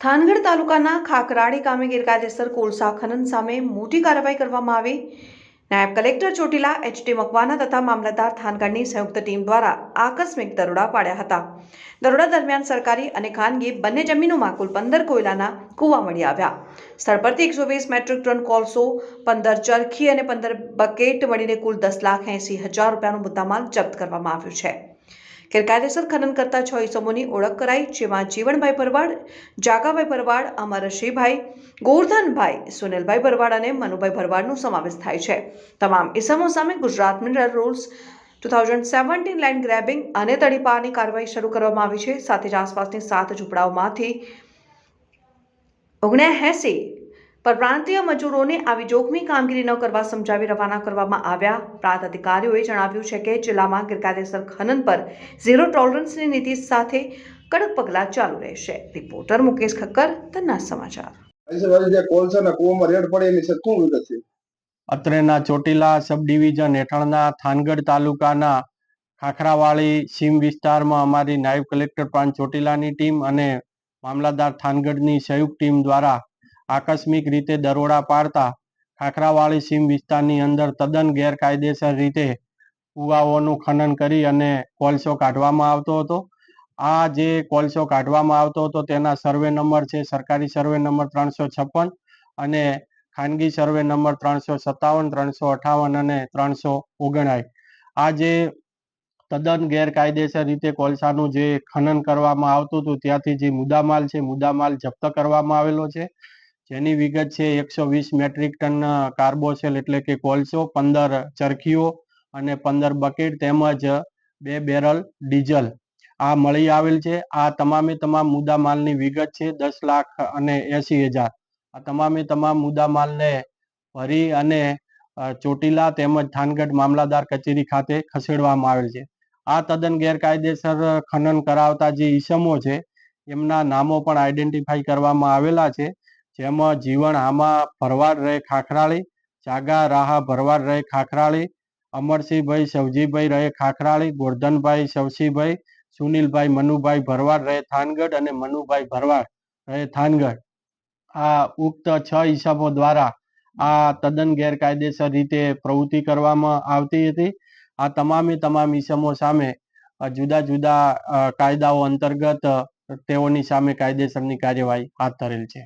થાનગઢ તાલુકાના ખાકરાડી ગામે ગેરકાયદેસર કોલસા ખનન સામે મોટી કાર્યવાહી કરવામાં આવી. નાયબ કલેક્ટર ચોટીલા એચટી મકવાના તથા મામલતદાર થાનગઢની સંયુક્ત ટીમ દ્વારા આકસ્મિક દરોડા પાડ્યા હતા. દરોડા દરમિયાન સરકારી અને ખાનગી બંને જમીનોમાં કુલ પંદર કોયલાના કૂવા મળી આવ્યા. સ્થળ પરથી એકસો વીસ મેટ્રિક ટન કોલસો, પંદર ચરખી અને પંદર બકેટ મળીને કુલ દસ લાખ એંસી હજાર રૂપિયાનો મુદ્દામાલ જપ્ત કરવામાં આવ્યો છે. ગેરકાયદેસર ખનન કરતા છ ઇસમોની ઓળખ કરાઈ, જેમાં જીવણભાઈ ભરવાડ, જાગાભાઈ ભરવાડ, અમરસિંહભાઈ ગોરધનભાઈ સુનિલભાઈ ભરવાડ અને મનુભાઈ ભરવાડનો સમાવેશ થાય છે. તમામ ઇસમો સામે Gujarat mineral rules two thousand seventeen land grabbing અને તડીપાની કાર્યવાહી શરૂ કરવામાં આવી છે. સાથે જ આસપાસની સાત ઝૂંપડાઓમાંથી ઓગણએંસી પરપ્રાંતીય મજૂરોને આવી જોખમી કામગીરી ન કરવા સમજાવી રવાના કરવામાં આવ્યા. પ્રાંત અધિકારીઓએ જણાવ્યું છે કે જિલ્લામાં ગેરકાયદેસર ખનન પર ઝીરો ટોલરન્સની નીતિ સાથે કડક પગલાં ચાલુ રહેશે. રિપોર્ટર મુકેશ ખક્કર તન્ના સમાચાર. આજે વાળી જે કોલસાના કૂવામાં રેડ પડે એની છે શું વિગત છે? અત્રેના ચોટીલા સબ ડિવિઝન હેઠળના થાનગઢ તાલુકાના ખાખરાવાળી સીમ વિસ્તારમાં અમારી નાયબ કલેક્ટર પ્રાંત ચોટીલાની ટીમ અને મામલાદાર થાનગઢની સંયુક્ત ટીમ દ્વારા આકસ્મિક રીતે દરોડા પાડતા ખાખરાવાળી સીમ વિસ્તારની અંદર તદ્દન ગેરકાયદેસર રીતે કુવાઓનું ખનન કરી અને કોલસો કાઢવામાં આવતો હતો. આ જે કોલસો કાઢવામાં આવતો હતો તેના સર્વે નંબર છે સરકારી સર્વે નંબર ત્રણસો છપ્પન અને ખાનગી સર્વે નંબર ત્રણસો સત્તાવન, ત્રણસો અઠાવન અને ત્રણસો ઓગણસાઠ આ જે તદ્દન ગેરકાયદેસર રીતે કોલસાનું જે ખનન કરવામાં આવતું હતું ત્યાંથી જે મુદ્દામાલ છે મુદ્દામાલ જપ્ત કરવામાં આવેલો છે. જેની વિગત છે એકસો વીસ મેટ્રિક ટન કાર્બોસેલ એટલે કે કોલસો, પંદર ચરખીઓ અને પંદર બકેટ તેમજ બે બેરલ ડીઝલ. આ મળી આવેલ છે. આ તમામે તમામ મુદ્દામાલની વિગત છે, દસ લાખ અને એસી હજાર. આ તમામે તમામ મુદ્દામાલને ભરી અને ચોટીલા તેમજ થાનગઢ મામલાદાર કચેરી ખાતે ખસેડવામાં આવેલ છે. આ તદ્દન ગેરકાયદેસર ખનન કરાવતા જે ઈસમો છે, એમના નામો પણ આઈડેન્ટિફાઈ કરવામાં આવેલા છે. જેમાં જીવન આમાં ભરવાડ રહે ખાખરાળી જાગા રાહા ભરવાડ રહે ખાખરાળી, અમરસિંહભાઈ, સવજીભાઈ રહે ખાખરાળી, ગોરધનભાઈ સવસીભાઈ સુનિલભાઈ, મનુભાઈ ભરવાડ રહે થાનગઢ અને મનુભાઈ ભરવાડ રહે થાનગઢ. આ ઉક્ત છ ઈસમો દ્વારા આ તદ્દન ગેરકાયદેસર રીતે પ્રવૃત્તિ કરવામાં આવતી હતી. આ તમામે તમામ ઈસમો સામે જુદા જુદા કાયદાઓ અંતર્ગત તેઓની સામે કાયદેસરની કાર્યવાહી હાથ ધરેલ છે.